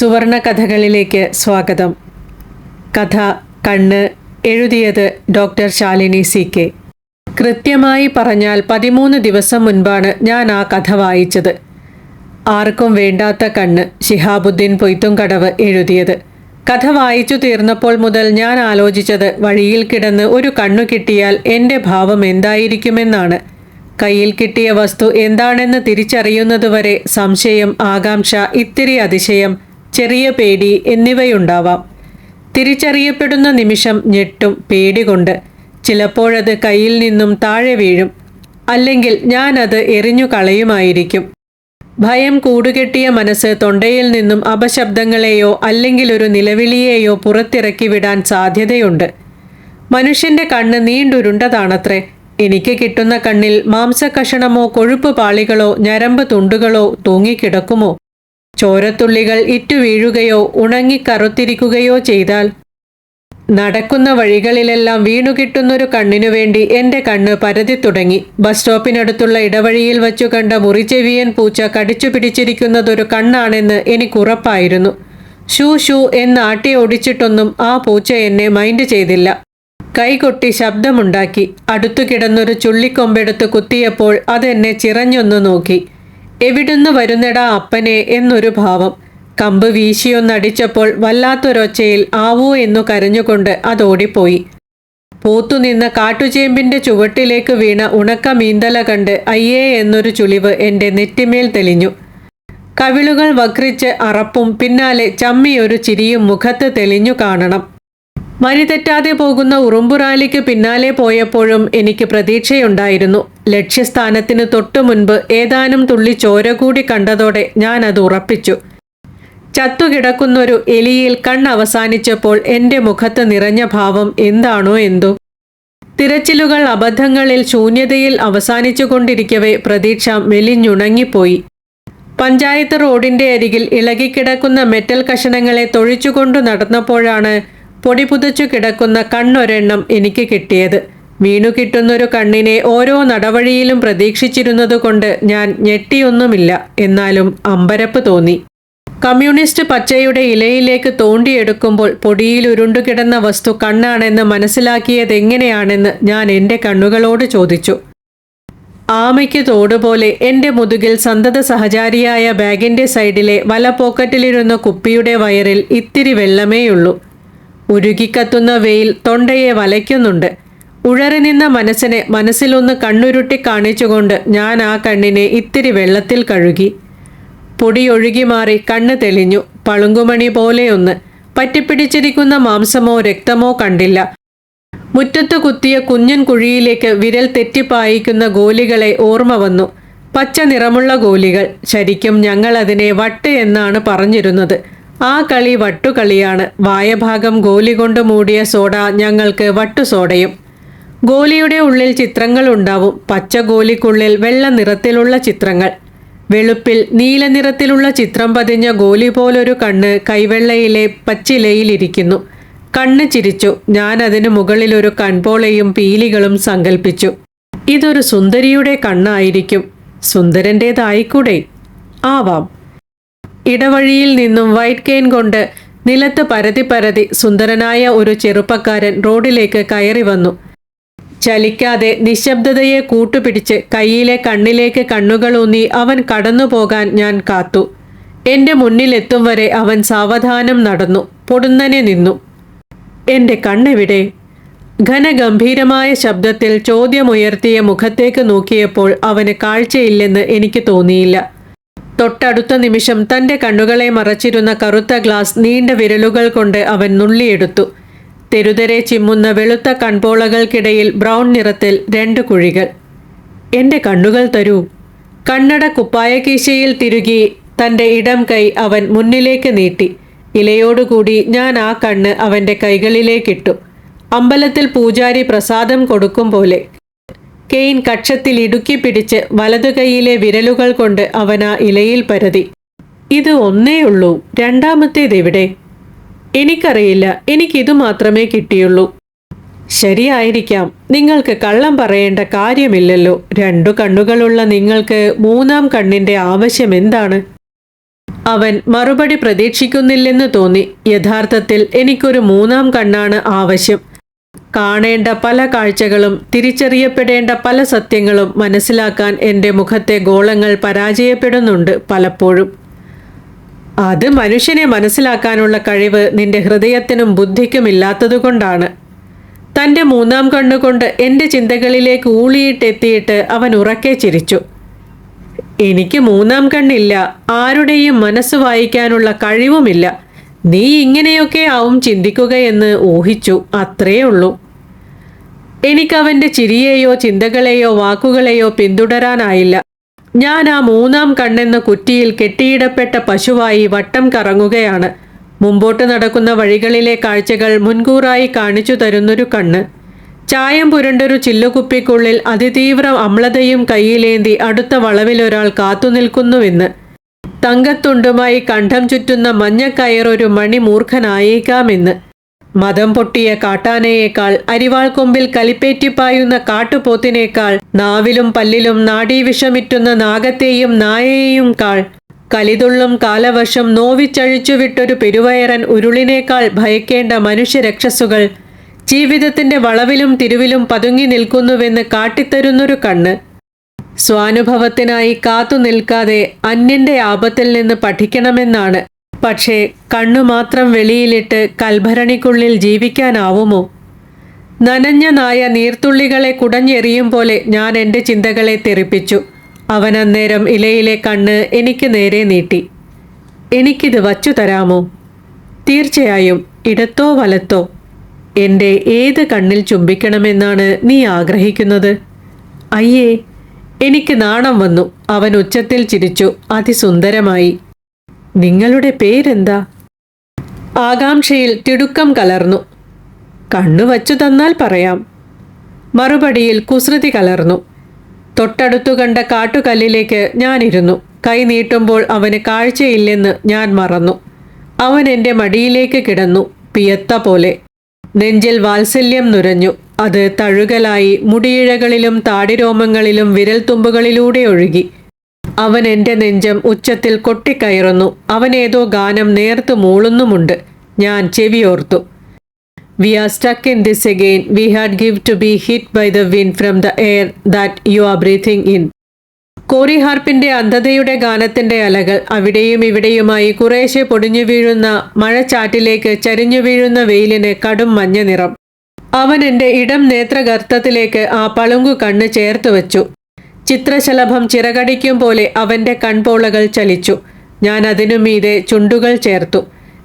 സുവർണ കഥകളിലേക്ക് സ്വാഗതം. കഥ കണ്ണ് എഴുതിയത് ഡോക്ടർ ശാലിനി സി കെ. കൃത്യമായി പറഞ്ഞാൽ പതിമൂന്ന് ദിവസം മുൻപാണ് ഞാൻ ആ കഥ വായിച്ചത്. ആർക്കും വേണ്ടാത്ത കണ്ണ് ശിഹാബുദ്ദീൻ പൊയ്ത്തുംകടവ് എഴുതിയത്. കഥ വായിച്ചു തീർന്നപ്പോൾ മുതൽ ഞാൻ ആലോചിച്ചത് വഴിയിൽ കിടന്ന് ഒരു കണ്ണു കിട്ടിയാൽ എന്റെ ഭാവം എന്തായിരിക്കുമെന്നാണ്. കയ്യിൽ കിട്ടിയ വസ്തു എന്താണെന്ന് തിരിച്ചറിയുന്നതുവരെ സംശയം ആകാംക്ഷ ഇത്തിരി അതിശയം ചെറിയ പേടി എന്നിവയുണ്ടാവാം. തിരിച്ചറിയപ്പെടുന്ന നിമിഷം ഞെട്ടും പേടി കൊണ്ട് ചിലപ്പോഴത് കയ്യിൽ നിന്നും താഴെ വീഴും. അല്ലെങ്കിൽ ഞാനത് എറിഞ്ഞു കളയുമായിരിക്കും. ഭയം കൂടുകെട്ടിയ മനസ്സ് തൊണ്ടയിൽ നിന്നും അപശബ്ദങ്ങളെയോ അല്ലെങ്കിൽ ഒരു നിലവിളിയെയോ പുറത്തിറക്കി വിടാൻ സാധ്യതയുണ്ട്. മനുഷ്യന്റെ കണ്ണ് നീണ്ടുരുണ്ടതാണത്രേ. എനിക്ക് കിട്ടുന്ന കണ്ണിൽ മാംസകഷണമോ കൊഴുപ്പ് പാളികളോ ഞരമ്പ് തുണ്ടുകളോ തൂങ്ങിക്കിടക്കുമോ? ചോരത്തുള്ളികൾ ഇറ്റു വീഴുകയോ ഉണങ്ങിക്കറുത്തിരിക്കുകയോ ചെയ്താൽ നടക്കുന്ന വഴികളിലെല്ലാം വീണുകിട്ടുന്നൊരു കണ്ണിനു വേണ്ടി എന്റെ കണ്ണ് പരതി തുടങ്ങി. ബസ് സ്റ്റോപ്പിനടുത്തുള്ള ഇടവഴിയിൽ വച്ചു കണ്ട മുറിച്ചെവിയൻ പൂച്ച കടിച്ചു പിടിച്ചിരിക്കുന്നതൊരു കണ്ണാണെന്ന് എനിക്കുറപ്പായിരുന്നു ഷൂ ഷൂ എന്ന് ആട്ടി ഓടിച്ചിട്ടൊന്നും ആ പൂച്ച എന്നെ മൈൻഡ് ചെയ്തില്ല. കൈകൊട്ടി ശബ്ദമുണ്ടാക്കി. അടുത്തു കിടന്നൊരു ചുള്ളിക്കൊമ്പെടുത്ത് കുത്തിയപ്പോൾ അതെന്നെ ചിറഞ്ഞൊന്നു നോക്കി. എവിടുന്ന് വരുന്നെടാ അപ്പനെ എന്നൊരു ഭാവം. കമ്പ് വീശിയൊന്നടിച്ചപ്പോൾ വല്ലാത്തൊരൊച്ചയിൽ ആവൂ എന്നു കരഞ്ഞുകൊണ്ട് അതോടിപ്പോയി. പൂത്തുനിന്ന കാട്ടുചേമ്പിന്റെ ചുവട്ടിലേക്ക് വീണ ഉണക്ക മീന്തല കണ്ട് അയ്യേ എന്നൊരു ചുളിവ് എന്റെ നെറ്റിമേൽ തെളിഞ്ഞു. കവിളുകൾ വക്രിച്ച് അറപ്പും പിന്നാലെ ചമ്മിയൊരു ചിരിയും മുഖത്ത് തെളിഞ്ഞു കാണണം. വഴിതെറ്റാതെ പോകുന്ന ഉറുമ്പുറാലിക്ക് പിന്നാലെ പോയപ്പോഴും എനിക്ക് പ്രതീക്ഷയുണ്ടായിരുന്നു. ലക്ഷ്യസ്ഥാനത്തിന് തൊട്ടു മുൻപ് ഏതാനും തുള്ളി ചോര കൂടി കണ്ടതോടെ ഞാൻ അത് ഉറപ്പിച്ചു. ചത്തുകിടക്കുന്നൊരു എലിയിൽ കണ്ണവസാനിച്ചപ്പോൾ എന്റെ മുഖത്ത് നിറഞ്ഞ ഭാവം എന്താണോ എന്തോ. തിരച്ചിലുകൾ അബദ്ധങ്ങളിൽ ശൂന്യതയിൽ അവസാനിച്ചുകൊണ്ടിരിക്കവെ പ്രതീക്ഷ മെലിഞ്ഞുണങ്ങിപ്പോയി. പഞ്ചായത്ത് റോഡിന്റെ അരികിൽ ഇളകിക്കിടക്കുന്ന മെറ്റൽ കഷണങ്ങളെ തൊഴിച്ചുകൊണ്ടു നടന്നപ്പോഴാണ് പൊടി പുതച്ചു കിടക്കുന്ന കണ്ണൊരെണ്ണം എനിക്ക് കിട്ടിയത്. വീണു കിട്ടുന്നൊരു കണ്ണിനെ ഓരോ നടവഴിയിലും പ്രതീക്ഷിച്ചിരുന്നതുകൊണ്ട് ഞാൻ ഞെട്ടിയൊന്നുമില്ല. എന്നാലും അമ്പരപ്പ് തോന്നി. കമ്മ്യൂണിസ്റ്റ് പച്ചയുടെ ഇലയിലേക്ക് തോണ്ടിയെടുക്കുമ്പോൾ പൊടിയിൽ ഉരുണ്ടുകിടന്ന വസ്തു കണ്ണാണെന്ന് മനസ്സിലാക്കിയത് എങ്ങനെയാണെന്ന് ഞാൻ എന്റെ കണ്ണുകളോട് ചോദിച്ചു. ആമയ്ക്ക് തോടുപോലെ എന്റെ മുതുകിൽ സന്തത സഹചാരിയായ ബാഗിന്റെ സൈഡിലെ വല പോക്കറ്റിലിരുന്ന കുപ്പിയുടെ വയറിൽ ഇത്തിരി വെള്ളമേയുള്ളൂ. ഉരുകിക്കത്തുന്ന വെയിൽ തൊണ്ടയെ വലയ്ക്കുന്നുണ്ട്. ഉഴറി നിന്ന മനസ്സിനെ മനസ്സിലൊന്ന് കണ്ണുരുട്ടി കാണിച്ചുകൊണ്ട് ഞാൻ ആ കണ്ണിനെ ഇത്തിരി വെള്ളത്തിൽ കഴുകി. പൊടി ഒഴുകി മാറി കണ്ണ് തെളിഞ്ഞു. പളുങ്കുമണി പോലെയൊന്ന്. പറ്റിപ്പിടിച്ചിരിക്കുന്ന മാംസമോ രക്തമോ കണ്ടില്ല. മുറ്റത്തു കുത്തിയ കുഞ്ഞൻ കുഴിയിലേക്ക് വിരൽ തെറ്റിപ്പായിക്കുന്ന ഗോലികളെ ഓർമ്മ വന്നു. പച്ച നിറമുള്ള ഗോലികൾ. ശരിക്കും ഞങ്ങൾ അതിനെ വട്ട് എന്നാണ് പറഞ്ഞിരുന്നത്. ആ കളി വട്ടുകളിയാണ്. വായഭാഗം ഗോലി കൊണ്ട് മൂടിയ സോഡ ഞങ്ങൾക്ക് വട്ടുസോഡയും. ഗോലിയുടെ ഉള്ളിൽ ചിത്രങ്ങൾ ഉണ്ടാവും പച്ച ഗോലിക്കുള്ളിൽ വെള്ള നിറത്തിലുള്ള ചിത്രങ്ങൾ. വെളുപ്പിൽ നീല നിറത്തിലുള്ള ചിത്രം പതിഞ്ഞ ഗോലി പോലൊരു കണ്ണ് കൈവെള്ളയിലെ പച്ചിലയിലിരിക്കുന്നു. കണ്ണ് ചിരിച്ചു. ഞാൻ അതിന് മുകളിലൊരു കൺപോളയും പീലികളും സങ്കൽപ്പിച്ചു. ഇതൊരു സുന്ദരിയുടെ കണ്ണായിരിക്കും. സുന്ദരന്റേതായിക്കൂടെ ആവാം. ഇടവഴിയിൽ നിന്നും വൈറ്റ് കെയിൻ കൊണ്ട് നിലത്ത് പരതി പരതി സുന്ദരനായ ഒരു ചെറുപ്പക്കാരൻ റോഡിലേക്ക് കയറി വന്നു. ചലിക്കാതെ നിശബ്ദതയെ കൂട്ടുപിടിച്ച് കയ്യിലെ കണ്ണിലേക്ക് കണ്ണുകളൂന്നി അവൻ കടന്നു പോകാൻ ഞാൻ കാത്തു. എന്റെ മുന്നിലെത്തും വരെ അവൻ സാവധാനം നടന്നു പൊടുന്നനെ നിന്നു. എന്റെ കണ്ണെവിടെ? ഘനഗംഭീരമായ ശബ്ദത്തിൽ ചോദ്യമുയർത്തിയ മുഖത്തേക്ക് നോക്കിയപ്പോൾ അവന് കാഴ്ചയില്ലെന്ന് എനിക്ക് തോന്നിയില്ല. തൊട്ടടുത്ത നിമിഷം തന്റെ കണ്ണുകളെ മറച്ചിരുന്ന കറുത്ത ഗ്ലാസ് നീണ്ട വിരലുകൾ കൊണ്ട് അവൻ നുള്ളിയെടുത്തു. തെരുതെരെ ചിമ്മുന്ന വെളുത്ത കൺപോളകൾക്കിടയിൽ ബ്രൗൺ നിറത്തിൽ രണ്ട് കുഴികൾ. എന്റെ കണ്ണുകൾ തരൂ. കണ്ണട കുപ്പായകീശയിൽ തിരുകി തന്റെ ഇടം കൈ അവൻ മുന്നിലേക്ക് നീട്ടി. ഇലയോടുകൂടി ഞാൻ ആ കണ്ണ് അവന്റെ കൈകളിലേക്കിട്ടു. അമ്പലത്തിൽ പൂജാരി പ്രസാദം കൊടുക്കും പോലെ കെയിൻ കക്ഷത്തിൽ ഇടുക്കി പിടിച്ച് വലതുകൈയിലെ വിരലുകൾ കൊണ്ട് അവൻ ആ ഇലയിൽ പരതി. ഇത് ഒന്നേയുള്ളൂ രണ്ടാമത്തേതെവിടെ എനിക്കറിയില്ല. എനിക്കിതു മാത്രമേ കിട്ടിയുള്ളൂ. ശരിയായിരിക്കാം. നിങ്ങൾക്ക് കള്ളം പറയേണ്ട കാര്യമില്ലല്ലോ. രണ്ടു കണ്ണുകളുള്ള നിങ്ങൾക്ക് മൂന്നാം കണ്ണിന്റെ ആവശ്യം എന്താണ്? അവൻ മറുപടി പ്രതീക്ഷിക്കുന്നില്ലെന്ന് തോന്നി. യഥാർത്ഥത്തിൽ എനിക്കൊരു മൂന്നാം കണ്ണാണ് ആവശ്യം. കാണേണ്ട പല കാഴ്ചകളും തിരിച്ചറിയപ്പെടേണ്ട പല സത്യങ്ങളും മനസ്സിലാക്കാൻ എന്റെ മുഖത്തെ ഗോളങ്ങൾ പരാജയപ്പെടുന്നുണ്ട് പലപ്പോഴും. അത് മനുഷ്യനെ മനസ്സിലാക്കാനുള്ള കഴിവ് നിന്റെ ഹൃദയത്തിനും ബുദ്ധിക്കും ഇല്ലാത്തതുകൊണ്ടാണ്. തന്റെ മൂന്നാം കണ്ണുകൊണ്ട് എന്റെ ചിന്തകളിലേക്ക് ഊളിയിട്ടെത്തിയിട്ട് അവൻ ഉറക്കെ ചിരിച്ചു. എനിക്ക് മൂന്നാം കണ്ണില്ല ആരുടെയും മനസ്സ് വായിക്കാനുള്ള കഴിവുമില്ല. നീ ഇങ്ങനെയൊക്കെ ആവും ചിന്തിക്കുകയെന്ന് ഊഹിച്ചു അത്രേ ഉള്ളൂ. എനിക്കവന്റെ ചിരിയെയോ ചിന്തകളെയോ വാക്കുകളെയോ പിന്തുടരാനായില്ല. ഞാൻ ആ മൂന്നാം കണ്ണെന്ന കുറ്റിയിൽ കെട്ടിയിടപ്പെട്ട പശുവായി വട്ടം കറങ്ങുകയാണ്. മുമ്പോട്ട് നടക്കുന്ന വഴികളിലെ കാഴ്ചകൾ മുൻകൂറായി കാണിച്ചു തരുന്നൊരു കണ്ണ്. ചായം പുരണ്ടൊരു ചില്ലുകുപ്പിക്കുള്ളിൽ അതിതീവ്ര അമ്ലതയും കയ്യിലേന്തി അടുത്ത വളവിലൊരാൾ കാത്തുനിൽക്കുന്നുവെന്ന്. തങ്കത്തുണ്ടുമായി കണ്ഠം ചുറ്റുന്ന മഞ്ഞക്കയറൊരു മണിമൂർഖനായേക്കാമെന്ന് മതം പൊട്ടിയ കാട്ടാനയേക്കാൾ അരിവാൾ കൊമ്പിൽ കലിപ്പേറ്റിപ്പായുന്ന കാട്ടുപോത്തിനേക്കാൾ നാവിലും പല്ലിലും നാഡീവിഷമിറ്റുന്ന നാഗത്തെയും നായയെയും കാൾ കലിതുള്ളും കാലവശം നോവിച്ചഴിച്ചുവിട്ടൊരു പെരുവയറൻ ഉരുളിനേക്കാൾ ഭയക്കേണ്ട മനുഷ്യരക്ഷസുകൾ ജീവിതത്തിന്റെ വളവിലും തിരുവിലും പതുങ്ങി നിൽക്കുന്നുവെന്ന് കാട്ടിത്തരുന്നൊരു കണ്ണ്. സ്വാനുഭവത്തിനായി കാത്തു നിൽക്കാതെ അന്യന്റെ ആപത്തിൽ നിന്ന് പഠിക്കണമെന്നാണ്. പക്ഷേ കണ്ണു മാത്രം വെളിയിലിട്ട് കൽഭരണിക്കുള്ളിൽ ജീവിക്കാനാവുമോ? നനഞ്ഞ നായ നീർത്തുള്ളികളെ കുടഞ്ഞെറിയും പോലെ ഞാൻ എന്റെ ചിന്തകളെ തെറിപ്പിച്ചു. അവൻ അന്നേരം ഇലയിലെ കണ്ണ് എനിക്ക് നേരെ നീട്ടി. എനിക്കിത് വച്ചു തരാമോ? തീർച്ചയായും ഇടത്തോ വലത്തോ. എന്റെ ഏത് കണ്ണിൽ ചുംബിക്കണമെന്നാണ് നീ ആഗ്രഹിക്കുന്നത്? അയ്യേ എനിക്ക് നാണം വന്നു. അവൻ ഉച്ചത്തിൽ ചിരിച്ചു. അതിസുന്ദരമായി. നിങ്ങളുടെ പേരെന്താ? ആകാംക്ഷയിൽ തിടുക്കം കലർന്നു. കണ്ണു വച്ചു തന്നാൽ പറയാം. മറുപടിയിൽ കുസൃതി കലർന്നു. തൊട്ടടുത്തു കണ്ട കാട്ടുകല്ലിലേക്ക് ഞാനിരുന്നു. കൈ നീട്ടുമ്പോൾ അവന് കാഴ്ചയില്ലെന്ന് ഞാൻ മറന്നു. അവൻ എന്റെ മടിയിലേക്ക് കിടന്നു. പിയത്ത പോലെ. നെഞ്ചിൽ വാത്സല്യം നുരഞ്ഞു. അത് തഴുകലായി മുടിയിഴകളിലും താടിരോമങ്ങളിലും വിരൽത്തുമ്പുകളിലൂടെ ഒഴുകി. അവൻ എന്റെ നെഞ്ചം ഉച്ചത്തിൽ കൊട്ടിക്കയറുന്നു. അവനേതോ ഗാനം നേർത്തു മൂളുന്നുമുണ്ട്. ഞാൻ ചെവിയോർത്തു. We are stuck in this again we had give to be hit by the win from the air that you are breathing in quarry ഹാർപ്പിന്റെ അന്ധതയുടെ ഗാനത്തിന്റെ അലകൾ അവിടെയും ഇവിടെയുമായി കുറേശ്ശെ പൊടിഞ്ഞു വീഴുന്ന മഴച്ചാറ്റിലേക്ക് ചരിഞ്ഞു വീഴുന്ന വെയിലിന് കടും മഞ്ഞ നിറം. അവൻ എന്റെ ഇടം നേത്രഗർത്തത്തിലേക്ക് ആ പളുങ്കു കണ്ണ് ചേർത്തു വെച്ചു. ചിത്രശലഭം ചിറകടിക്കും പോലെ അവന്റെ കൺപോളകൾ ചലിച്ചു. ഞാൻ അതിനു മീതെ ചുണ്ടുകൾ ചേർത്തു.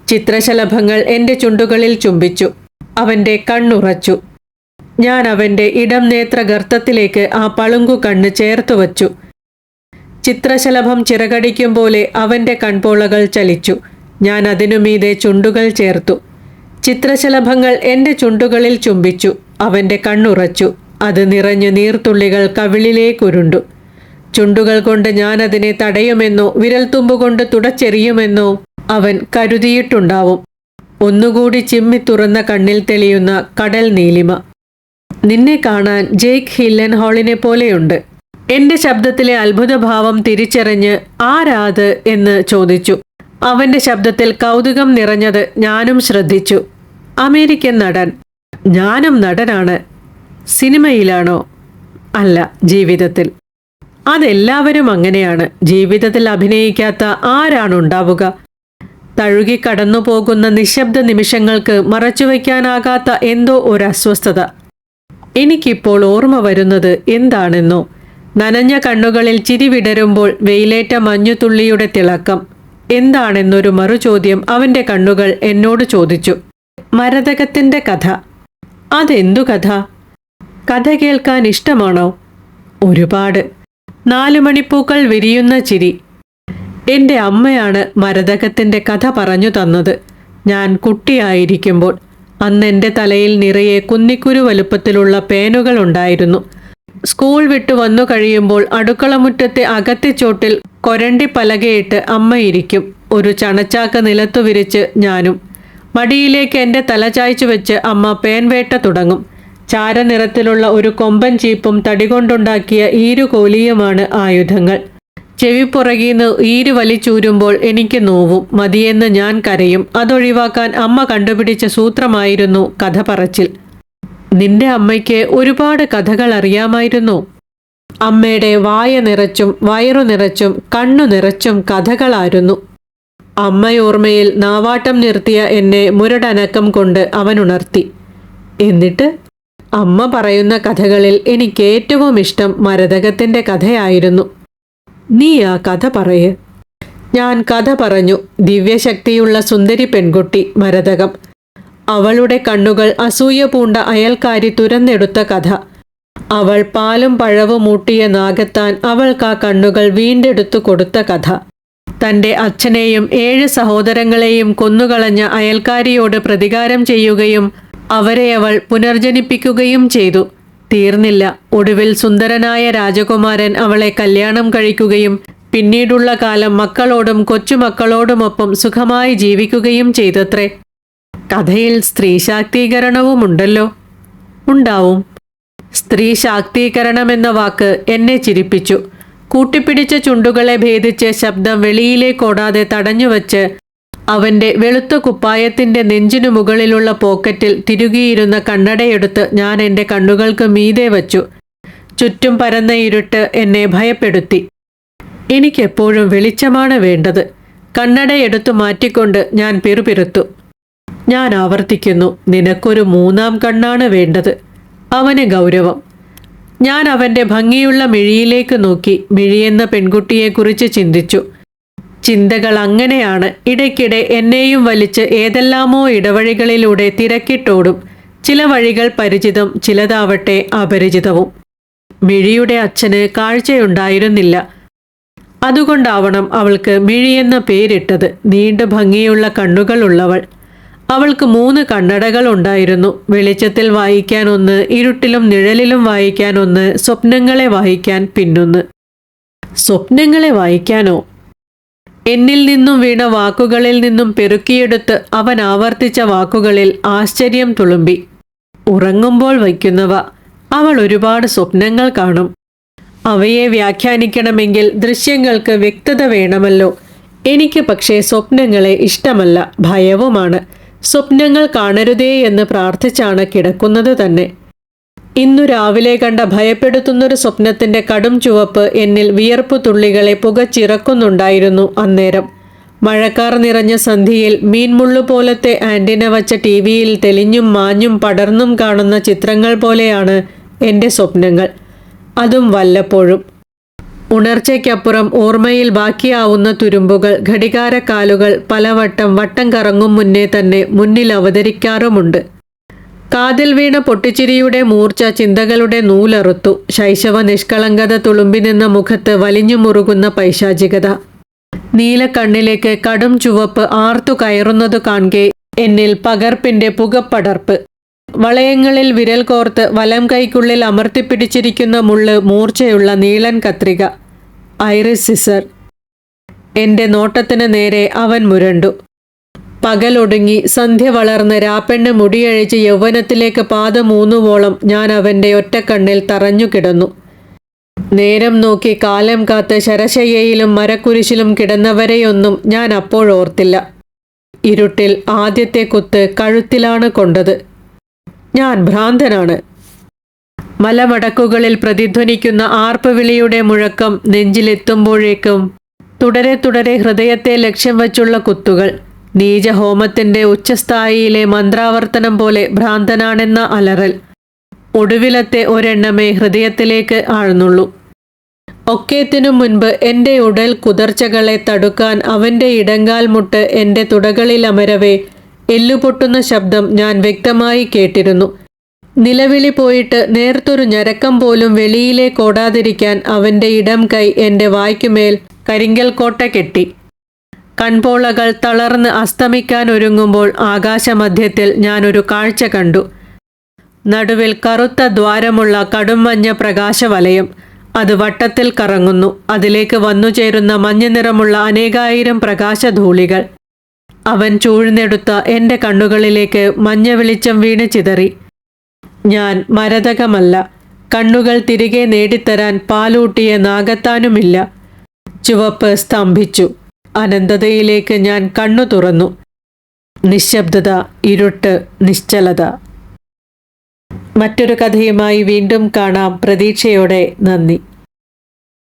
ചിത്രശലഭങ്ങൾ എന്റെ ചുണ്ടുകളിൽ ചുംബിച്ചു. അവന്റെ കണ്ണുറച്ചു. ഞാൻ അവന്റെ ഇടം നേത്രഗർത്തത്തിലേക്ക് ആ പളുങ്കു കണ്ണ് ചേർത്തു വച്ചു. ചിത്രശലഭം ചിറകടിക്കും പോലെ അവന്റെ കൺപോളകൾ ചലിച്ചു. ഞാൻ അതിനുമീതെ ചുണ്ടുകൾ ചേർത്തു. ചിത്രശലഭങ്ങൾ എന്റെ ചുണ്ടുകളിൽ ചുംബിച്ചു. അവന്റെ കണ്ണുറച്ചു. അത് നിറഞ്ഞു നീർത്തുള്ളികൾ കവിളിലേക്കുരുണ്ടു. ചുണ്ടുകൾ കൊണ്ട് ഞാൻ അതിനെ തടയുമെന്നോ വിരൽത്തുമ്പുകൊണ്ട് തുടച്ചെറിയുമെന്നോ അവൻ കരുതിയിട്ടുണ്ടാവും. ഒന്നുകൂടി ചിമ്മി തുറന്ന കണ്ണിൽ തെളിയുന്ന കടൽ നീലിമ. നിന്നെ കാണാൻ ജെയ്ക്ക് ഹില്ലൻ ഹോളിനെ പോലെയുണ്ട്. എന്റെ ശബ്ദത്തിലെ അത്ഭുതഭാവം തിരിച്ചറിഞ്ഞ് ആരാത് എന്ന് ചോദിച്ചു. അവന്റെ ശബ്ദത്തിൽ കൗതുകം നിറഞ്ഞത് ഞാനും ശ്രദ്ധിച്ചു. അമേരിക്കൻ നടൻ. ഞാനും നടനാണ്. സിനിമയിലാണോ? അല്ല ജീവിതത്തിൽ. അതെല്ലാവരും അങ്ങനെയാണ്. ജീവിതത്തിൽ അഭിനയിക്കാത്ത ആരാണുണ്ടാവുക? തഴുകി കടന്നു പോകുന്ന നിശബ്ദ നിമിഷങ്ങൾക്ക് മറച്ചുവെക്കാനാകാത്ത എന്തോ ഒരു അസ്വസ്ഥത. എനിക്കിപ്പോൾ ഓർമ്മ വരുന്നത് എന്താണെന്നോ? നനഞ്ഞ കണ്ണുകളിൽ ചിരി വിടരുമ്പോൾ വെയിലേറ്റ മഞ്ഞുതുള്ളിയുടെ തിളക്കം. എന്താണെന്നൊരു മറുചോദ്യം അവന്റെ കണ്ണുകൾ എന്നോട് ചോദിച്ചു. മരതകത്തിന്റെ കഥ. അതെന്തു കഥ? കഥ കേൾക്കാൻ ഇഷ്ടമാണോ? ഒരുപാട്. നാലു മണിപ്പൂക്കൾ വിരിയുന്ന ചിരി. എന്റെ അമ്മയാണ് മരതകത്തിന്റെ കഥ പറഞ്ഞു തന്നത്. ഞാൻ കുട്ടിയായിരിക്കുമ്പോൾ അന്ന് എന്റെ തലയിൽ നിറയെ കുന്നിക്കുരു വലുപ്പത്തിലുള്ള പേനുകൾ ഉണ്ടായിരുന്നു. സ്കൂൾ വിട്ടു വന്നു കഴിയുമ്പോൾ അടുക്കളമുറ്റത്തെ അകത്തെ ചോട്ടിൽ കൊരണ്ടി പലകയിട്ട് അമ്മയിരിക്കും ഒരു ചണച്ചാക്ക നിലത്തു വിരിച്ച് ഞാനും. മടിയിലേക്ക് എന്റെ തല ചായ്ച്ചു വെച്ച് അമ്മ പേൻവേട്ട തുടങ്ങും. ചാരനിറത്തിലുള്ള ഒരു കൊമ്പൻ ചീപ്പും തടികൊണ്ടുണ്ടാക്കിയ ഈരുകോലിയുമാണ് ആയുധങ്ങൾ. ചെവിപ്പുറകീന്ന് ഈര് വലിച്ചൂരുമ്പോൾ എനിക്ക് നോവും. മതിയെന്ന് ഞാൻ കരയും. അതൊഴിവാക്കാൻ അമ്മ കണ്ടുപിടിച്ച സൂത്രമായിരുന്നു കഥ പറച്ചിൽ നിന്റെ അമ്മയ്ക്ക് ഒരുപാട് കഥകൾ അറിയാമായിരുന്നു. അമ്മയുടെ വായ നിറച്ചും വയറു നിറച്ചും കണ്ണു നിറച്ചും കഥകളായിരുന്നു. അമ്മയോർമ്മയിൽ നാവാട്ടം നിർത്തിയ എന്നെ മുരടനക്കം കൊണ്ട് അവൻ ഉണർത്തി എന്നിട്ട് അമ്മ പറയുന്ന കഥകളിൽ എനിക്ക് ഏറ്റവും ഇഷ്ടം മരതകത്തിന്റെ കഥയായിരുന്നു. നീ ആ കഥ പറയ്. ഞാൻ കഥ പറഞ്ഞു ദിവ്യശക്തിയുള്ള സുന്ദരി പെൺകുട്ടി മരതകം. അവളുടെ കണ്ണുകൾ അസൂയ പൂണ്ട അയൽക്കാരി തുരന്നെടുത്ത കഥ. അവൾ പാലും പഴവും മൂട്ടിയ നാഗത്താൻ അവൾക്ക് ആ കണ്ണുകൾ വീണ്ടെടുത്തു കൊടുത്ത കഥ. തന്റെ അച്ഛനെയും ഏഴ് സഹോദരങ്ങളെയും കൊന്നുകളഞ്ഞ അയൽക്കാരിയോട് പ്രതികാരം ചെയ്യുകയും അവരെ അവൾ പുനർജനിപ്പിക്കുകയും ചെയ്തു. തീർന്നില്ല. ഒടുവിൽ സുന്ദരനായ രാജകുമാരൻ അവളെ കല്യാണം കഴിക്കുകയും പിന്നീടുള്ള കാലം മക്കളോടും കൊച്ചുമക്കളോടുമൊപ്പം സുഖമായി ജീവിക്കുകയും ചെയ്തത്രേ. കഥയിൽ സ്ത്രീ ശാക്തീകരണവും ഉണ്ടല്ലോ ഉണ്ടാവും. സ്ത്രീ ശാക്തീകരണം എന്ന വാക്ക് എന്നെ ചിരിപ്പിച്ചു. കൂട്ടിപ്പിടിച്ച ചുണ്ടുകളെ ഭേദിച്ച് ശബ്ദം വെളിയിലേക്കോടാതെ തടഞ്ഞുവച്ച് അവന്റെ വെളുത്ത കുപ്പായത്തിന്റെ നെഞ്ചിനു മുകളിലുള്ള പോക്കറ്റിൽ തിരുകിയിരുന്ന കണ്ണടയെടുത്ത് ഞാൻ എന്റെ കണ്ണുകൾക്ക് മീതെ വച്ചു. ചുറ്റും പരന്ന ഇരുട്ട് എന്നെ ഭയപ്പെടുത്തി. എനിക്കെപ്പോഴും വെളിച്ചമാണ് വേണ്ടത്. കണ്ണടയെടുത്തു മാറ്റിക്കൊണ്ട് ഞാൻ പിറുപിറുത്തു. ഞാൻ ആവർത്തിക്കുന്നു നിനക്കൊരു മൂന്നാം കണ്ണാണ് വേണ്ടത്. അവന് ഗൗരവം. ഞാൻ അവന്റെ ഭംഗിയുള്ള മിഴിയിലേക്ക് നോക്കി മിഴിയെന്ന പെൺകുട്ടിയെക്കുറിച്ച് ചിന്തിച്ചു. ചിന്തകൾ അങ്ങനെയാണ്. ഇടയ്ക്കിടെ എന്നെയും വലിച്ച് ഏതെല്ലാമോ ഇടവഴികളിലൂടെ തിരക്കിട്ടോടും ചില വഴികൾ പരിചിതം ചിലതാവട്ടെ അപരിചിതവും. മിഴിയുടെ അച്ഛന് കാഴ്ചയുണ്ടായിരുന്നില്ല. അതുകൊണ്ടാവണം അവൾക്ക് മിഴിയെന്ന പേരിട്ടത്. നീണ്ട ഭംഗിയുള്ള കണ്ണുകളുള്ളവൾ അവൾക്ക് മൂന്ന് കണ്ണടകൾ ഉണ്ടായിരുന്നു വെളിച്ചത്തിൽ വായിക്കാൻ ഒന്ന് ഇരുട്ടിലും നിഴലിലും വായിക്കാൻ ഒന്ന് സ്വപ്നങ്ങളെ വായിക്കാൻ പിന്നൊന്ന്. സ്വപ്നങ്ങളെ വായിക്കാനോ? എന്നിൽ നിന്നും വീണ വാക്കുകളിൽ നിന്നും പെറുക്കിയെടുത്ത് അവൻ ആവർത്തിച്ച വാക്കുകളിൽ ആശ്ചര്യം തുളുമ്പി. ഉറങ്ങുമ്പോൾ വയ്ക്കുന്നവ അവൾ ഒരുപാട് സ്വപ്നങ്ങൾ കാണും. അവയെ വ്യാഖ്യാനിക്കണമെങ്കിൽ ദൃശ്യങ്ങൾക്ക് വ്യക്തത വേണമല്ലോ. എനിക്ക് പക്ഷേ സ്വപ്നങ്ങളെ ഇഷ്ടമല്ല ഭയവുമാണ്. സ്വപ്നങ്ങൾ കാണരുതേ എന്ന് പ്രാർത്ഥിച്ചാണ് കിടക്കുന്നത് തന്നെ. ഇന്നു രാവിലെ കണ്ട ഭയപ്പെടുത്തുന്നൊരു സ്വപ്നത്തിന്റെ കടും ചുവപ്പ് എന്നിൽ വിയർപ്പു തുള്ളികളെ പുകച്ചിറക്കുന്നുണ്ടായിരുന്നു അന്നേരം. മഴക്കാർ നിറഞ്ഞ സന്ധിയിൽ മീൻമുള്ളു പോലത്തെ ആന്റിന വച്ച ടി വിയിൽ തെളിഞ്ഞും മാഞ്ഞും പടർന്നും കാണുന്ന ചിത്രങ്ങൾ പോലെയാണ് എന്റെ സ്വപ്നങ്ങൾ. അതും വല്ലപ്പോഴും. ഉണർച്ചയ്ക്കപ്പുറം ഓർമ്മയിൽ ബാക്കിയാവുന്ന തുരുമ്പുകൾ ഘടികാരക്കാലുകൾ പലവട്ടം വട്ടം കറങ്ങും മുന്നേ തന്നെ മുന്നിൽ അവതരിക്കാറുമുണ്ട്. കാതിൽ വീണ പൊട്ടിച്ചിരിയുടെ മൂർച്ച ചിന്തകളുടെ നൂലറുത്തു. ശൈശവ നിഷ്കളങ്കത തുളുമ്പി നിന്ന മുഖത്ത് വലിഞ്ഞു മുറുകുന്ന പൈശാചികത. നീലക്കണ്ണിലേക്ക് കടും ചുവപ്പ് ആർത്തു കയറുന്നതു കാണെ എന്നിൽ പകർപ്പിന്റെ പുകപ്പടർപ്പ്. വളയങ്ങളിൽ വിരൽ കോർത്ത് വലം കൈക്കുള്ളിൽ അമർത്തിപ്പിടിച്ചിരിക്കുന്ന മുള്ള് മൂർച്ചയുള്ള നീളൻ കത്രിക. Iris scissor. എന്റെ നോട്ടത്തിന് നേരെ അവൻ മുരണ്ടു. പകലൊടുങ്ങി സന്ധ്യ വളർന്ന് രാപ്പെണ്ണ് മുടിയഴിച്ച് യൗവനത്തിലേക്ക് പാത മൂന്നുവോളം ഞാൻ അവന്റെ ഒറ്റക്കണ്ണിൽ തറഞ്ഞു കിടന്നു. നേരം നോക്കി കാലം കാത്ത് ശരശയ്യയിലും മരക്കുരിശിലും കിടന്നവരെയൊന്നും ഞാൻ അപ്പോഴോർത്തില്ല ഇരുട്ടിൽ ആദ്യത്തെ കുത്ത് കഴുത്തിലാണ് കൊണ്ടത്. ഞാൻ ഭ്രാന്തനാണ്. മലമടക്കുകളിൽ പ്രതിധ്വനിക്കുന്ന ആർപ്പുവിളിയുടെ മുഴക്കം നെഞ്ചിലെത്തുമ്പോഴേക്കും തുടരെ തുടരെ ഹൃദയത്തെ ലക്ഷ്യം വച്ചുള്ള കുത്തുകൾ. നീചഹോമത്തിന്റെ ഉച്ചസ്ഥായിയിലെ മന്ത്രാവർത്തനം പോലെ ഭ്രാന്തനാണെന്ന അലറൽ. ഒടുവിലത്തെ ഒരെണ്ണമേ ഹൃദയത്തിലേക്ക് ആഴ്ന്നുള്ളൂ. ഒക്കേത്തിനു മുൻപ് എന്റെ ഉടൽ കുതിർച്ചകളെ തടുക്കാൻ അവന്റെ ഇടങ്കാൽ മുട്ട് എന്റെ തുടകളിൽ അമരവേ എല്ലുപൊട്ടുന്ന ശബ്ദം ഞാൻ വ്യക്തമായി കേട്ടിരുന്നു. നിലവിളി പോയിട്ട് നേർത്തൊരു ഞരക്കം പോലും വെളിയിലേക്കോടാതിരിക്കാൻ അവന്റെ ഇടം കൈ എന്റെ വായ്ക്കുമേൽ കരിങ്കൽ കോട്ട കെട്ടി. കൺപോളകൾ തളർന്ന് അസ്തമിക്കാൻ ഒരുങ്ങുമ്പോൾ ആകാശമധ്യത്തിൽ ഞാനൊരു കാഴ്ച കണ്ടു. നടുവിൽ കറുത്ത ദ്വാരമുള്ള കടുംമഞ്ഞ പ്രകാശവലയം. അത് വട്ടത്തിൽ കറങ്ങുന്നു. അതിലേക്ക് വന്നു ചേരുന്ന മഞ്ഞ നിറമുള്ള അനേകായിരം പ്രകാശധൂളികൾ. അവൻ ചൂഴ്ന്നെടുത്ത എന്റെ കണ്ണുകളിലേക്ക് മഞ്ഞ വെളിച്ചം വീണ് ചിതറി. ഞാൻ മരതകമല്ല. കണ്ണുകൾ തിരികെ നേടിത്തരാൻ പാലൂട്ടിയ നാഗത്താനുമില്ല. ചുവപ്പ് സ്തംഭിച്ചു. അനന്തതയിലേക്ക് ഞാൻ കണ്ണു തുറന്നു. നിശബ്ദത ഇരുട്ട് നിശ്ചലത. മറ്റൊരു കഥയുമായി വീണ്ടും കാണാം. പ്രതീക്ഷയോടെ നന്ദി.